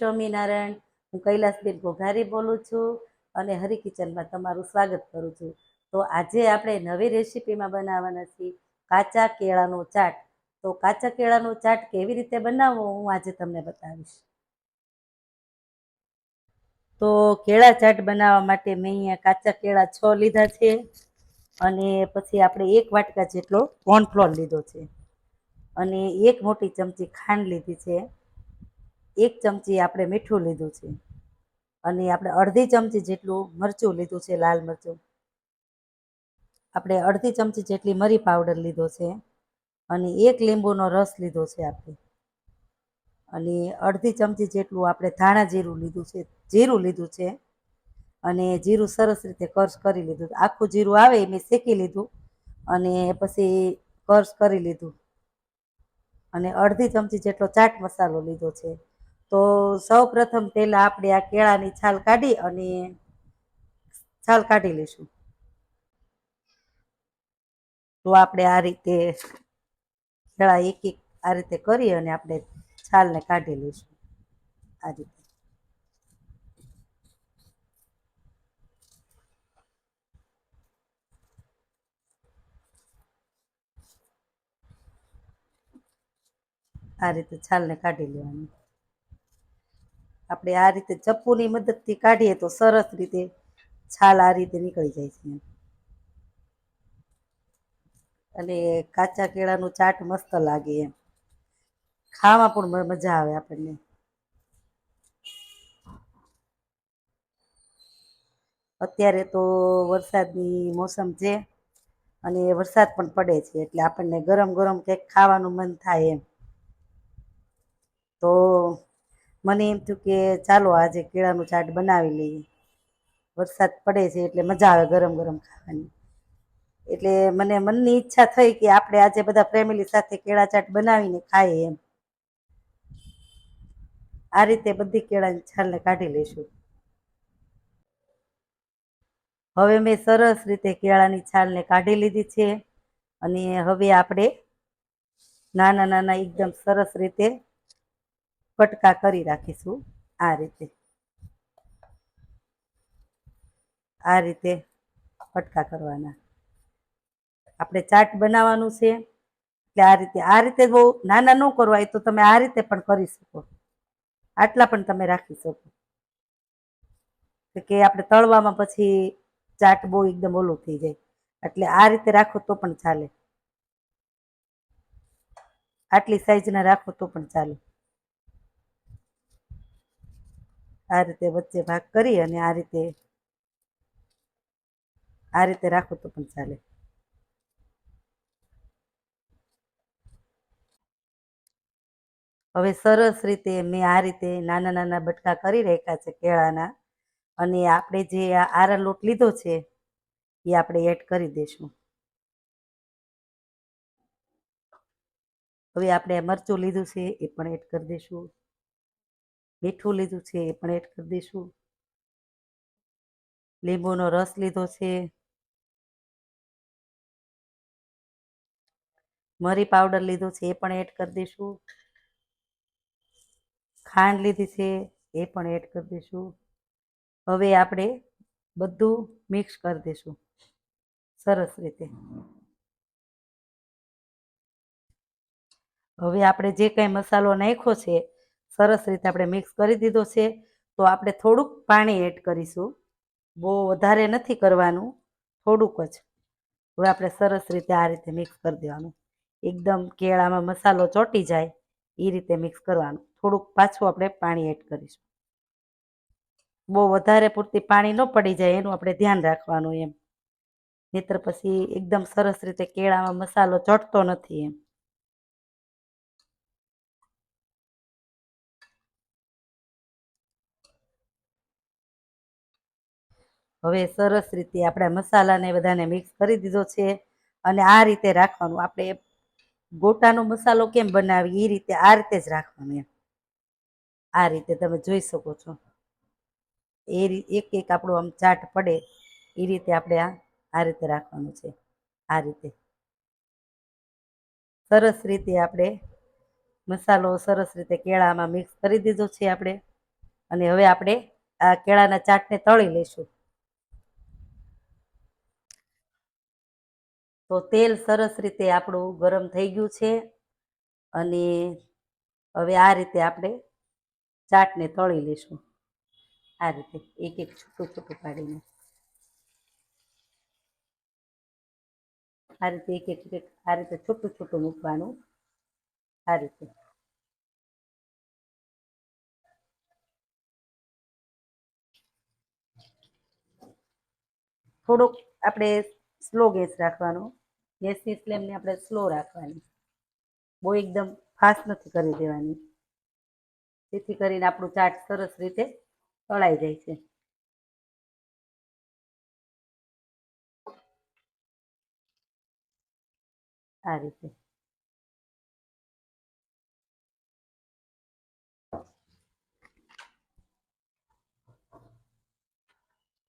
સ્વામિનારાયણ, હું કૈલાસબેન ઘોઘારી બોલું છું અને હરી કિચનમાં તમારું સ્વાગત કરું છું. તો આજે આપણે નવી રેસીપીમાં બનાવવાના છીએ કાચા કેળાનો ચાટ. તો કાચા કેળાનો ચાટ કેવી રીતે બનાવવો હું આજે તમને બતાવીશ. તો કેળા ચાટ બનાવવા માટે મેં અહીંયા કાચા કેળા છ લીધા છે અને પછી આપણે એક વાટકા જેટલો કોર્નફ્લોર લીધો છે. અને એક મોટી ચમચી ખાંડ લીધી છે. એક ચમચી આપણે મીઠું લીધું છે. અને આપણે અડધી ચમચી જેટલું મરચું લીધું છે, લાલ મરચું. આપણે અડધી ચમચી જેટલી મરી પાવડર લીધો છે અને એક લીંબુનો રસ લીધો છે આપણે. અને અડધી ચમચી જેટલું આપણે ધાણા જીરું લીધું છે, જીરું લીધું છે. અને જીરું સરસ રીતે કર્શ કરી લીધું. આખું જીરું આવે એ મેં શેકી લીધું અને પછી કર્શ કરી લીધું. અને અડધી ચમચી જેટલો ચાટ મસાલો લીધો છે. તો સૌ પ્રથમ પહેલાં આપણે આ કેળાની છાલ કાઢી અને છાલ કાઢી લઈશું. તો આપણે આ રીતે કેળા એક એક આ રીતે કરી અને આપણે છાલને કાઢી લઈશું. આ રીતે. આ રીતે છાલને કાઢી લેવાની. આપણે આ રીતે ચપ્પુની મદદથી કાઢીએ તો સરસ રીતે છાલ આ રીતે નીકળી જાય છે. અને કાચા કેળાનું ચાટ મસ્ત લાગે એમ. ખાવા પણ મજા આવે આપણને. અત્યારે તો વરસાદની મોસમ છે અને વરસાદ પણ પડે છે એટલે આપણને ગરમ ગરમ કંઈક ખાવાનું મન થાય એમ. તો મને એમ થયું કે ચાલો આજે કેળાનું ચાટ બનાવી લઈએ. વરસાદ પડે છે એટલે મજા આવે ગરમ ગરમ ખાવાની. એટલે મને મનની ઈચ્છા થઈ કે આપણે આજે બધા ફેમિલી સાથે કેળા ચાટ બનાવીને ખાઈએ એમ. આ રીતે બધી કેળાની છાલને કાઢી લઈશું. હવે મેં સરસ રીતે કેળાની છાલને કાઢી લીધી છે. અને હવે આપણે નાના નાના એકદમ સરસ રીતે કટકા કરી રાખીશું આ રીતે. આ રીતે કટકા કરવાના. આપણે ચાટ બનાવવાનું છે. એટલે આ રીતે આ રીતે બહુ નાના ન કરવા તો તમે આ રીતે પણ કરી શકો. આટલા પણ તમે રાખી શકો. કે આપણે તળવામાં પછી ચાટ બહુ એકદમ ઓલું થઈ જાય. એટલે આ રીતે રાખો તો પણ ચાલે. આટલી સાઈઝના રાખો તો પણ ચાલે. આ રીતે વચ્ચે ભાગ કરી અને આ રીતે આ રીતે રાખો તો પણ ચાલે. હવે સરસ રીતે મેં આ રીતે નાના નાના બટકા કરી રાખ્યા છે કેળાના અને આપણે જે આ આરા લોટ લીધો છે, એ આપણે એડ કરી દઈશું હવે આપણે મરચું લીધું છે એ પણ એડ કરી દઈશું મીઠું લીધું છે એ પણ એડ કરી દઈશું. લીંબુનો રસ લીધો છે. મરી પાવડર લીધો છે, એ પણ એડ કરી દઈશું. ખાંડ લીધી છે, એ પણ એડ કરી દઈશું. હવે આપણે બધું મિક્સ કરી દઈશું. સરસ રીતે. હવે આપણે જે કાંઈ મસાલો નાખ્યો છે સરસ રીતે આપણે મિક્સ કરી દીધો છે. તો આપણે થોડુંક પાણી એડ કરીશું. બહુ વધારે નથી કરવાનું, થોડુંક જ. હવે આપણે સરસ રીતે આ રીતે મિક્સ કરી દેવાનું. એકદમ કેળામાં મસાલો ચોંટી જાય, એ રીતે મિક્સ કરવાનું. થોડુંક પાછું આપણે પાણી એડ કરીશું. બહુ વધારે પૂરતી પાણી ન પડી જાય, એનું આપણે ધ્યાન રાખવાનું એમ. નહીતર પછી એકદમ સરસ રીતે કેળામાં મસાલો ચોંટતો નથી એમ. હવે સરસ રીતે આપણે મસાલાને બધાને મિક્સ કરી દીધો છે અને આ રીતે રાખવાનું. આપણે ગોટાનો મસાલો કેમ બનાવી એ રીતે આ રીતે જ રાખવાનું એમ. આ રીતે તમે જોઈ શકો છો. એ એક એક આપણું આમ ચાટ પડે એ રીતે આપણે આ આ રીતે રાખવાનું છે. આ રીતે. સરસ રીતે આપણે મસાલો સરસ રીતે કેળામાં મિક્સ કરી દીધો છે આપણે. અને હવે આપણે આ કેળાના ચાટને તળી લઈશું. તો તેલ સરસ રીતે આપણું ગરમ થઈ ગયું છે અને હવે આ રીતે આપણે ચાટને તળી લઈશું આ રીતે એક એક છૂટું છૂટું પાડીને. આ રીતે એક એક આ રીતે છૂટું છૂટું મૂકવાનું. આ રીતે. થોડુંક આપણે સ્લો ગેસ રાખવાનો. ગેસની ફ્લેમને આપણે સ્લો રાખવાની. બહુ એકદમ ફાસ્ટ નથી કરી દેવાની. જેથી કરીને આપણું ચાટ સરસ રીતે તળાઈ જાય છે. આ રીતે.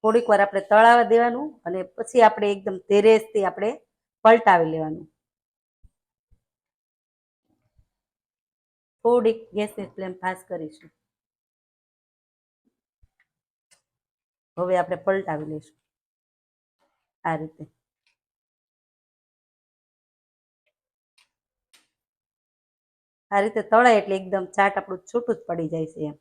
થોડીક વાર આપણે તળાવા દેવાનું અને પછી આપણે એકદમ તેરેસથી આપણે પલટાવી લેવાનું. થોડીક ગેસની ફ્લેમ ફાસ્ટ કરીશું. હવે આપણે પલટાવી લઈશું. આ રીતે. આ રીતે તળાય એટલે એકદમ ચાટ આપણું છૂટું જ પડી જાય છે એમ.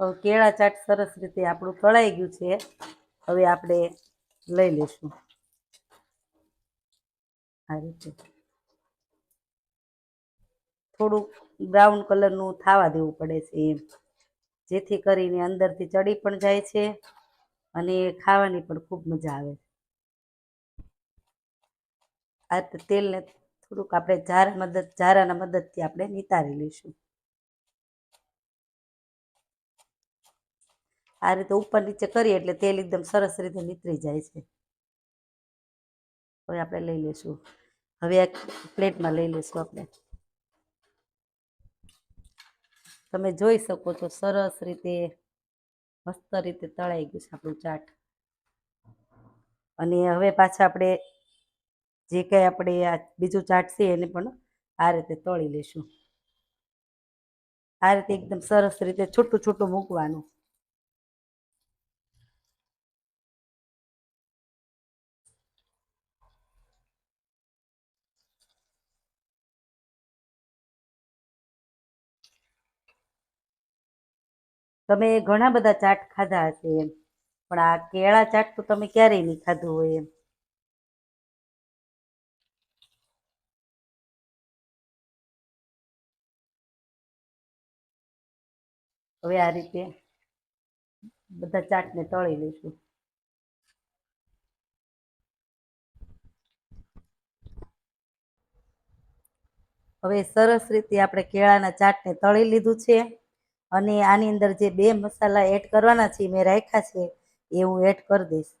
હવે કેળા ચાટ સરસ રીતે આપણું તળાઈ ગયું છે. હવે આપણે લઈ લઈશું. આ રીતે. થોડુંક બ્રાઉન કલરનું થાવા દેવું પડે છે એમ. જેથી કરીને અંદરથી ચડી પણ જાય છે અને ખાવાની પણ ખૂબ મજા આવે. આ તેલને થોડુંક આપણે જારા મદદ જારાના મદદથી આપણે નિતારી લઈશું. આ રીતે ઉપર નીચે કરીએ એટલે તેલ એકદમ સરસ રીતે નીતરી જાય છે. હવે આપણે લઈ લઈશું. હવે એક પ્લેટમાં લઈ લઈશું આપણે. તમે જોઈ શકો છો સરસ રીતે, મસ્ત રીતે તળાઈ ગયું છે આપણું ચાટ. અને હવે પાછા આપણે જે કંઈ આપણે આ બીજું ચાટ છે એને પણ આ રીતે તળી લઈશું. આ રીતે એકદમ સરસ રીતે છૂટું છૂટું મૂકવાનું. તમે ઘણા બધા ચાટ ખાધા હશે એમ. પણ આ કેળા ચાટ તો તમે ક્યારેય નહીં ખાધું હોય એમ. હવે આ રીતે બધા ચાટને તળી લઈશું. હવે સરસ રીતે આપણે કેળાના ચાટને તળી લીધું છે. અને આની અંદર જે બે મસાલા એડ કરવાના છે મેં રાખ્યા છે એ હું એડ કરી દઈશ.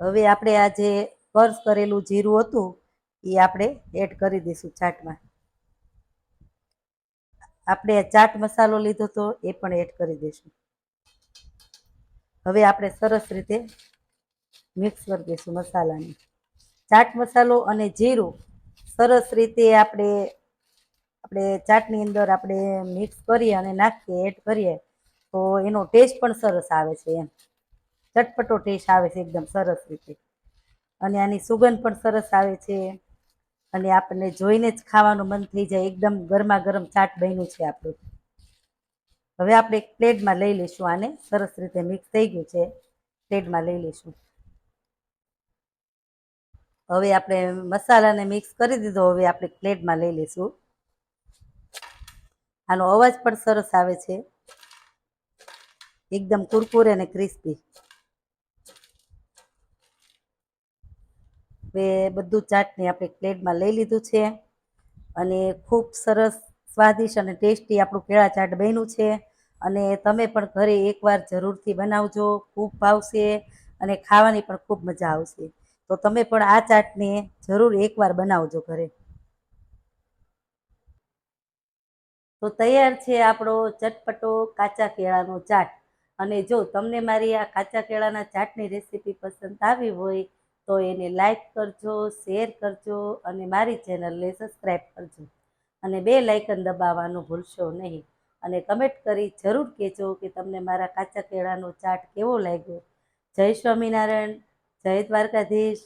હવે આપણે આ જે કર્સ કરેલું જીરું હતું, એ આપણે એડ કરી દઈશું ચાટમાં. આપણે ચાટ મસાલો લીધો તો એ પણ એડ કરી દઈશું. હવે આપણે સરસ રીતે મિક્સ કરી દઈશું મસાલાને. ચાટ મસાલો અને જીરું સરસ રીતે આપણે આપણે ચાટની અંદર આપણે મિક્સ કરીએ અને નાખીએ, એડ કરીએ, તો એનો ટેસ્ટ પણ સરસ આવે છે એમ. ચટપટો ટેસ્ટ આવે છે એકદમ સરસ રીતે. અને આની સુગંધ પણ સરસ આવે છે. અને આપણને જોઈને જ ખાવાનું મન થઈ જાય, એકદમ ગરમા ગરમ ચાટ બન્યું છે આપણું. હવે આપણે એક પ્લેટમાં લઈ લઈશું આને, સરસ રીતે મિક્સ થઈ ગયું છે. પ્લેટમાં લઈ લઈશું. હવે આપણે મસાલાને મિક્સ કરી દીધો, હવે આપણે પ્લેટમાં લઈ લઈશું. આનો અવાજ પણ સરસ આવે છે. એકદમ કુરકુરે અને ક્રિસ્પી. બે બધું ચાટને આપણે પ્લેટમાં લઈ લીધું છે અને ખૂબ સરસ સ્વાદિષ્ટ અને ટેસ્ટી આપણું કેળા ચાટ બન્યું છે અને તમે પણ ઘરે એકવાર જરૂરથી બનાવજો, ખૂબ ભાવશે અને ખાવાની પણ ખૂબ મજા આવશે. તો તમે પણ આ ચાટને જરૂર એકવાર બનાવજો ઘરે. તો તૈયાર છે આપણો ચટપટો કાચા કેળાનો ચાટ. અને જો તમને મારી આ કાચા કેળાના ચાટની રેસીપી પસંદ આવી હોય, તો એને લાઈક કરજો, શેર કરજો અને મારી ચેનલને સબસ્ક્રાઈબ કરજો. અને બે લાઇકન દબાવવાનું ભૂલશો નહીં. અને કમેન્ટ કરી જરૂર કહેજો કે તમને મારા કાચા કેળાનો ચાટ કેવો લાગ્યો. જય સ્વામિનારાયણ, જય દ્વારકાધીશ.